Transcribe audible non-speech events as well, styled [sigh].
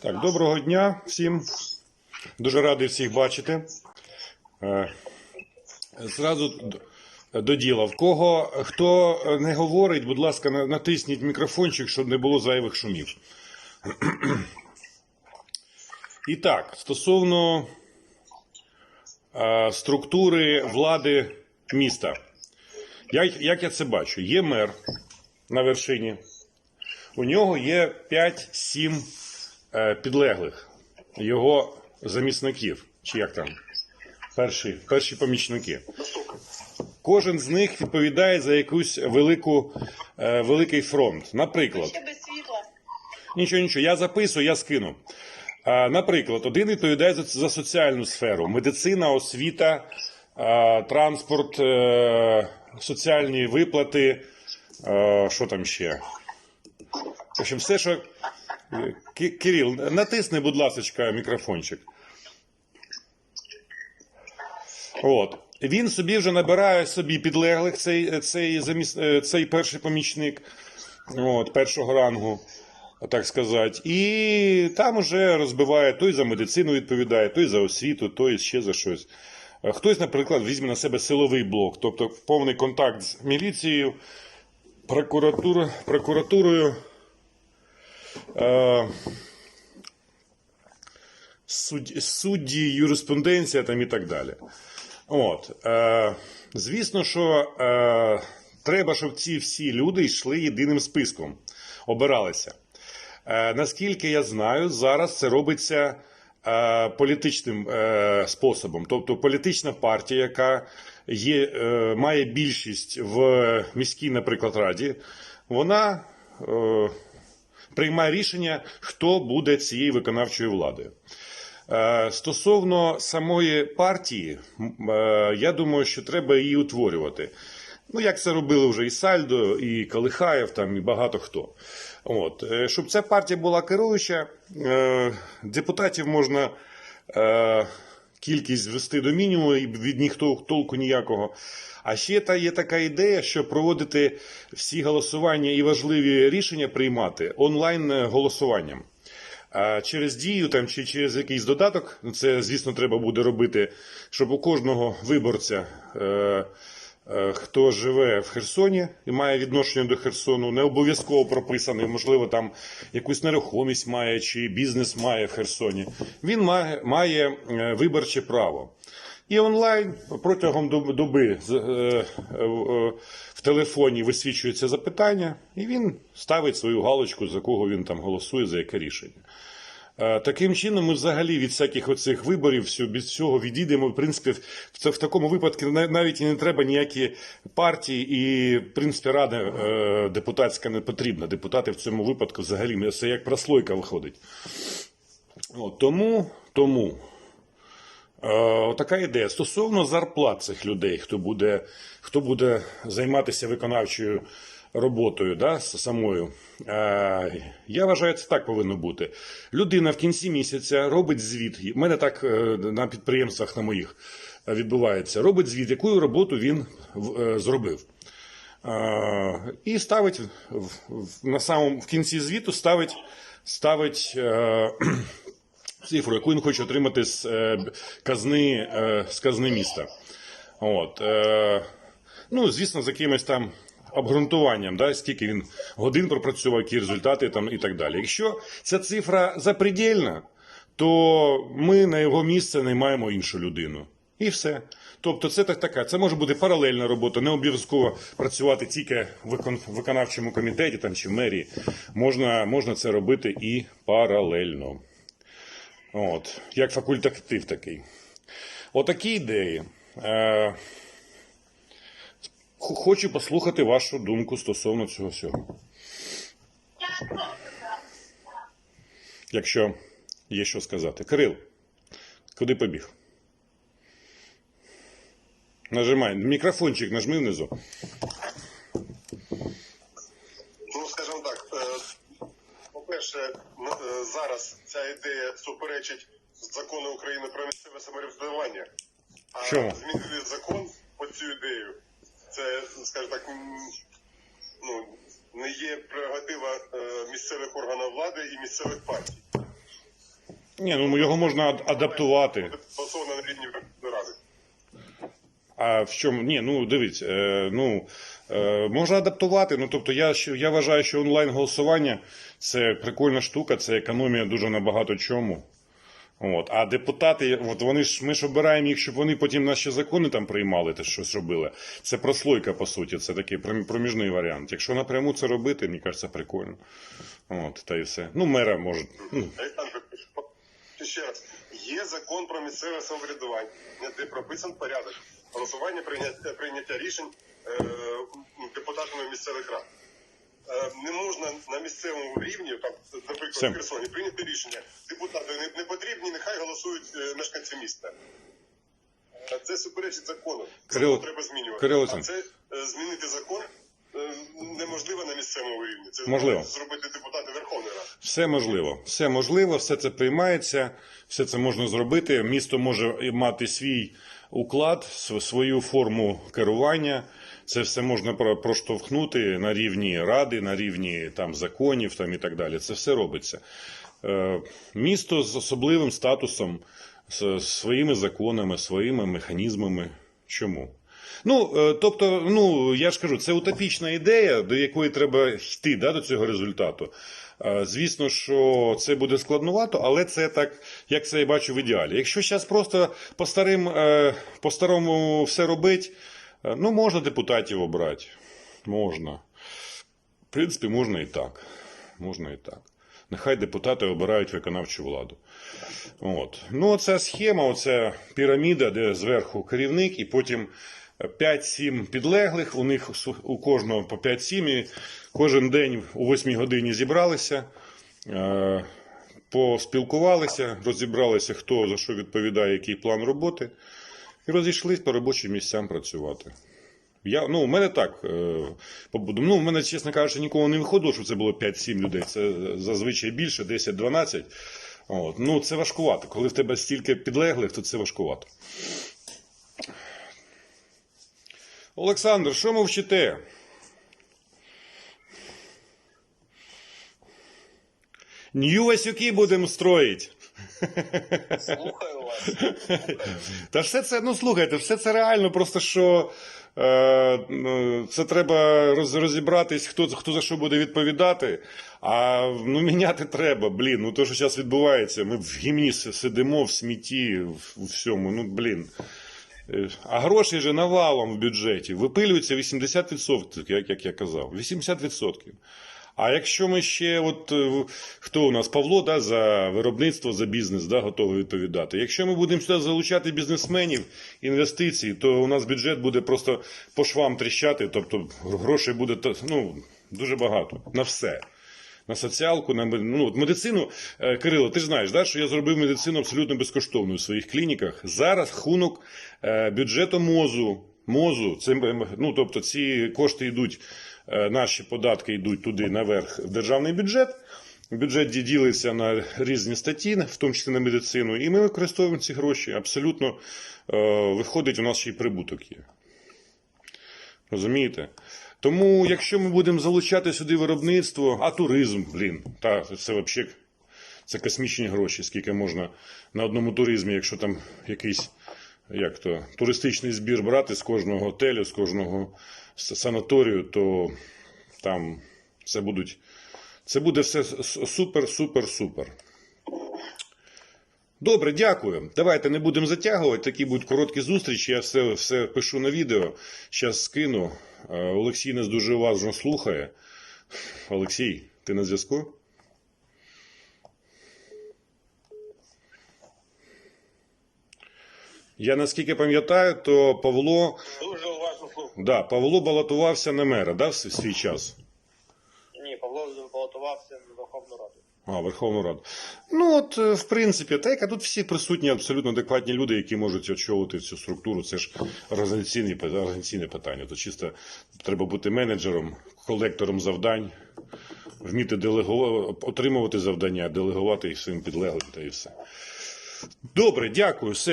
Так, доброго дня всім. Дуже радий всіх бачити. Е, Зразу до діла. В кого хто не говорить, будь ласка, натисніть мікрофончик, щоб не було зайвих шумів. [clears throat] І так, стосовно е, структури влади міста. Як, як я це бачу? Є мер на вершині. У нього є 5-7 е, підлеглих, його замісників, чи як там, перші, перші помічники. Кожен з них відповідає за якусь велику, е, великий фронт. Наприклад. Нічого, нічого, я записую, я скину. Наприклад, один відповідає за, соціальну сферу: медицина, освіта, транспорт, е, соціальні виплати. е, що там ще? В общем, все, що. Кирил, натисни, будь ласка, мікрофончик. От. Він собі вже набирає собі підлеглих, цей, цей, заміс- е, цей перший помічник от, першого рангу, так сказати. І там уже розбиває той за медицину відповідає, той за освіту, той ще за щось. Е, Хтось, наприклад, візьме на себе силовий блок, тобто повний контакт з міліцією, прокуратурою. Е, судді, юриспруденція там і так далі. От, е, звісно, що е, треба, щоб ці всі люди йшли єдиним списком, обиралися. Е, наскільки я знаю, зараз це робиться е, політичним е, способом. Тобто політична партія, яка є, е, має більшість в міській, наприклад, раді, вона е, приймає рішення, хто буде цією виконавчою владою. Е, Стосовно самої партії, е, я думаю, що треба її утворювати. Ну, як це робили вже і Сальдо, і Калихаєв, там, і багато хто. От. е, Щоб ця партія була керуюча, депутатів можна кількість звести до мінімуму, і від них толку ніякого. А ще та є така ідея, що проводити всі голосування і важливі рішення приймати онлайн е, голосуванням. Через дію там чи через якийсь додаток, ну, це звісно треба буде робити, щоб у кожного виборця, е, хто живе в Херсоні і має відношення до Херсону, не обов'язково прописаний, можливо, там якусь нерухомість має чи бізнес має в Херсоні. Він має, має е, виборче право. І онлайн протягом доби е, е, е, в телефоні висвічується запитання, і він ставить свою галочку, за кого він там голосує, за яке рішення. Е, Таким чином, ми взагалі від всяких оцих виборів від всього відійдемо. В принципі, в, в такому випадку навіть і не треба ніякі партії, і в принципі рада е, депутатська не потрібна. Депутати в цьому випадку взагалі це як прослойка виходить. От, тому, тому Е, така ідея. Стосовно зарплат цих людей, хто буде, хто буде займатися виконавчою роботою, да, самою. Е, я вважаю, це так повинно бути. Людина в кінці місяця робить звіт. У мене так е, на підприємствах на моїх е, відбувається. Робить звіт, яку роботу він зробив. І ставить на самому в кінці звіту ставить, ставить [clears throat] цифру, яку він хоче отримати з казни, з казни міста. От, ну, звісно, з якимось там обґрунтуванням, да, скільки він годин пропрацював, які результати там, і так далі. Якщо ця цифра запредельна, то ми на його місце наймаємо іншу людину. І все. Тобто, це так така. Це може бути паралельна робота, не обов'язково працювати тільки в виконавчому комітеті там, чи в мерії. Можна, можна це робити і паралельно. От, як факультатив такий. Отакі ідеї. Хочу послухати вашу думку стосовно цього всього. Якщо є що сказати. Кирил, куди побіг? Нажимай. Мікрофончик нажми внизу. Ну, скажімо так, е, по-перше, е, зараз ця ідея суперечить закону України про місцеве самоврядування. А Чому? змінити закон по цю ідею, це, скажімо так, ну, не є прерогатива е, місцевих органів влади і місцевих партій. Ні, ну його можна адаптувати. Голосовано на рівні Ради. А в чому? Ні, ну дивіться, е, ну е, можна адаптувати. Ну тобто, я я вважаю, що онлайн голосування це прикольна штука, це економія дуже на багато чому. От. А депутати, от вони ж ми ж обираємо їх, щоб вони потім наші закони там приймали, те щось робили. Це прослойка, по суті, це такий пром- проміжний варіант. Якщо напряму це робити, мені кажеться, прикольно. От, та і все. Ну, мера може. Ну, ще раз, є закон про місцеве самоврядування, де прописан порядок голосування прийняття, прийняття рішень е, депутатами місцевих рад. Е, не можна на місцевому рівні, там, наприклад, в Херсоні, прийняти рішення. Депутати не, не потрібні, нехай голосують е, мешканці міста. Е, Це суперечить закону. Закон треба змінювати. Кирило а це змінити закон неможливо на місцевому рівні. Це Можливо. зробити депутати Верховної Ради. Все можливо, все можливо, все це приймається, все це можна зробити. Місто може мати свій уклад, свою форму керування. Це все можна проштовхнути на рівні ради, на рівні там законів там і так далі. Це все робиться. Е, Місто з особливим статусом, з своїми законами, своїми механізмами. Чому? Ну, е, тобто, ну я ж кажу, це утопічна ідея, до якої треба йти да, до цього результату. Е, Звісно, що це буде складнувато, але це так, як це я бачу в ідеалі. Якщо зараз просто по старим, по старому все робить, ну можна депутатів обрати. Можна. В принципі, можна і так. Можна і так. Нехай депутати обирають виконавчу владу. От. Ну, оця схема, оця піраміда, де зверху керівник, і потім 5-7 підлеглих, у них у кожного по 5-7, і кожен день о 8 годині зібралися, е, поспілкувалися, розібралися, хто за що відповідає, який план роботи, і розійшлись по робочим місцям працювати. Я, ну, у мене так. е, Ну, у мене, чесно кажучи, ніколи не виходило, що це було 5-7 людей. Це зазвичай більше, 10-12. От. Ну, це важкувато. Коли в тебе стільки підлеглих, то це важкувато. Олександр, що мовчите? Нью Васюки будемо строїть. Слухаю вас. Та все це, ну слухайте, все це реально, просто що е, ну, це треба роз, розібратись, хто, хто за що буде відповідати. А ну, міняти треба, блін. Ну то, що зараз відбувається, ми в гімні сидимо в смітті, в, всьому. Ну, блін. Е, А грошей же навалом в бюджеті. Випилюється 80%, як, як я казав. 80%. А якщо ми ще, от е, хто у нас Павло да, за виробництво, за бізнес да, готовий відповідати. Якщо ми будемо сюди залучати бізнесменів, інвестиції, то у нас бюджет буде просто по швам тріщати, тобто грошей буде ну, дуже багато на все. На соціалку, на ну, от медицину. Е, Кирило, ти ж знаєш, да, що я зробив медицину абсолютно безкоштовною в своїх клініках. Зараз рахунок е, бюджету МОЗу. МОЗу, це, ну, тобто ці кошти йдуть, наші податки йдуть туди наверх в державний бюджет. Бюджет ділиться на різні статті, в тому числі на медицину, і ми використовуємо ці гроші. Абсолютно е, виходить, у нас ще й прибуток є. Розумієте? Тому, якщо ми будемо залучати сюди виробництво, а туризм, блін, та це взагалі це космічні гроші, скільки можна на одному туризмі, якщо там якийсь як то, туристичний збір брати з кожного готелю, з кожного санаторію, то там це будуть. Це буде все супер, супер, супер. Добре, дякую. Давайте не будемо затягувати. Такі будуть короткі зустрічі. Я все, все пишу на відео. Зараз скину. Е, Олексій нас дуже уважно слухає. Олексій, ти на зв'язку? Я наскільки пам'ятаю, то Павло, Дуже. Да, Павло балотувався на мера, да, в свій час. Ні, Павло балотувався в Верховну Раду. А, Верховну Раду. Ну, от, е, в принципі, так, а тут всі присутні абсолютно адекватні люди, які можуть очолити цю структуру. Це ж організаційне, організаційне питання. То чисто треба бути менеджером, колектором завдань, вміти делегувати, отримувати завдання, делегувати їх своїм підлеглим та і все. Добре, дякую. Все.